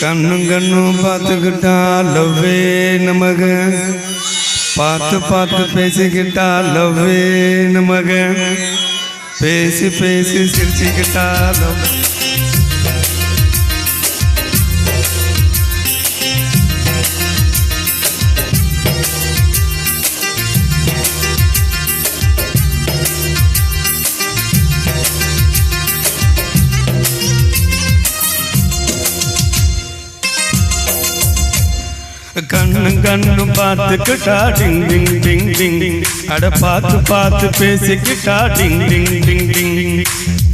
கண்ணும் கண்ணும் பார்த்துக்கிட்டா லவ்வே நமக. பார்த்து பார்த்து பேசிக்கிட்டா லவ்வே நமக. பேசி பேசி சிரிச்சுக்கிட்டா லவ் கண்ணும் பார்த்துக்கிட்டா டிங் டிங் டிங் டிங் டிங் அட பார்த்து பார்த்து பேசிக்கிட்டா டிங் டிங் டிங் டிங் டிங்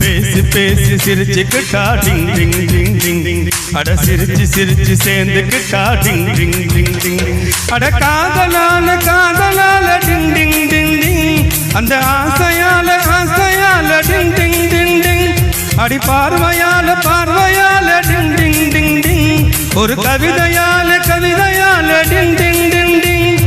பேசி பேசி சிரிச்சுக்கிட்டா டிங் டிங் டிங் டிங் டிங் அட சிரிச்சு சிரிச்சு சேர்ந்துக்கிட்டா டிங் டிங் டிங் டிங் டிங் அட காதலால காதலால டிங் டிங் டிங் டிங் அந்த ஆசையால ஆசையால டிங் டிங் டிங் டிங் அடி பார்வையால பார்வையால டிங் டிங் டிங் ஒரு கவிதையால கவிதையால டிங் டிங் டிங் டிங்.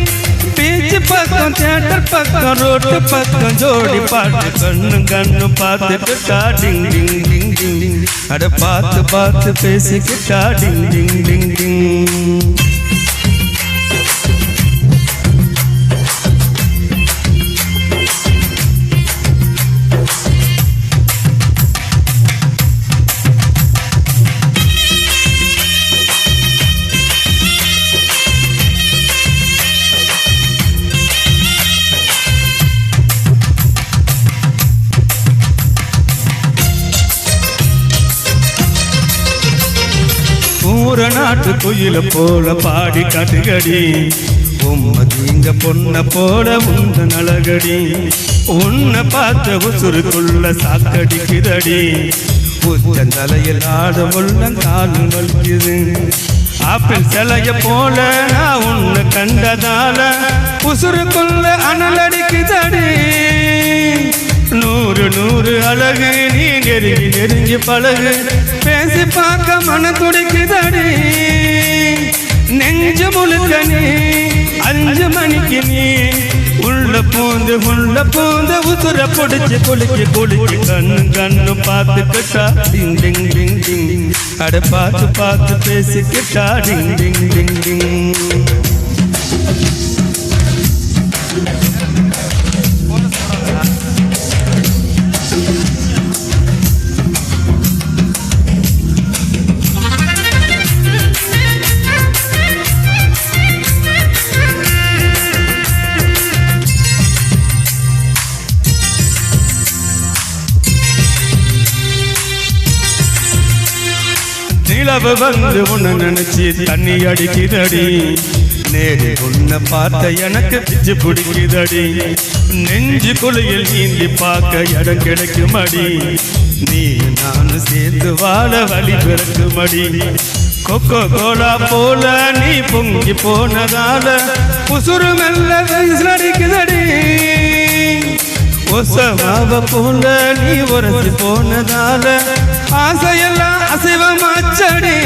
பீச்சு பக்கம் தியேட்டர் பக்கம் ரோட்டு பக்கம் ஜோடி பாட்டு கண்ணு கண்ணு பார்த்துட்டா டிங் டிங் டிங் டிங். அட பார்த்து பார்த்து பேசிக்கிட்டா டிங் டிங் டிங் டிங். நாட்டு குயில போல பாடி காட்டுகடி. உம்மதிங்க பொண்ண போல உந்த நலகடி உன்னை பார்த்த உசுருக்குள்ள சாக்கடிக்குதடி உச்சந்தலையில் ஆட உள்ளங்காலு வலிக்குது. ஆப்பிள் சிலைய போல நான் உன்னை கண்டதால உசுருக்குள்ள அனலடிக்குதடி நூறு நூறு அழகு நீ நெருங்கி நெருங்கி பழகு. பேசி பார்க்க மன துடிக்குதடி. நெஞ்சு முழுக்க நீ அஞ்சு மணிக்கு நீ. உள்ள பூந்து உள்ள பூந்து உசுர பிடிச்சு குளிக்கு குளிக்கு கண்ணு கண்ணு பார்த்து பார்த்துக்கிட்டா டிங் டிங் டிங் டிங். அட பார்த்து பார்த்து பேசிக்கிட்டா டிங் டிங் டிங் டிங். நிலவு வந்து உன்னை நினைச்சு தண்ணி அடிக்குதடி. நேரு உன்னை பார்த்த எனக்கு பிச்சு பிடிக்குதடி. நெஞ்சு குழியில் நீந்தி பார்க்க இடம் கிடைக்கும் அடி நீ நானும் சேர்ந்து வாழ வழி பிறக்கும் அடி கொக்கோ கோலா போல நீ பொங்கி போனதால உசுறு மெல்ல அடிக்குதடி. ஒசமாவ போல நீ உரசி போனதால ஆசையெல்லாம் அசைவமாச்சடி.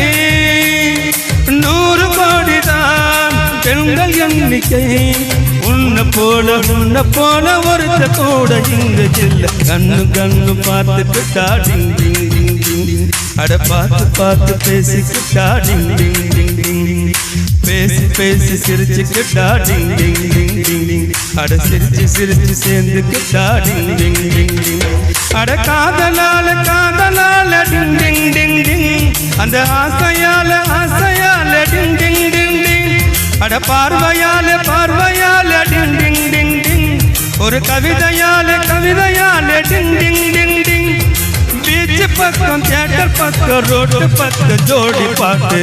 நூறு கோடி தான் பெண்கள் எண்ணிக்கை. உன்னை போல உன்னை போல ஒருத்த கூட இங்க இல்ல. கண்ணு கண்ணு பார்த்துட்டு டிங். அட பார்த்து பார்த்து பேசிக்கிட்டா டிங் டிங் டிங் டிங் டிங் பேசி பேசி சிரிச்சுக்கிட்டா டிங் டிங் டிங் டிங் டிங் அட சிரிச்சு சிரிச்சு சேர்ந்துக்கிட்டா டிங் டிங் டிங் டிங் அட காதலால காதலால டிங் டிங் டிங் டிங் அந்த ஆசையால ஆசையால டிங் டிங் டிங் டிங் அட பார்வையால பார்வையால டிங் டிங் டிங் டிங் ஒரு கவிதையால கவிதையால டிங் டிங் டிங் டிங் பீச் பக்கம் தியேட்டர் பக்கம் ரோட்டு பக்கம் ஜோடி பாட்டு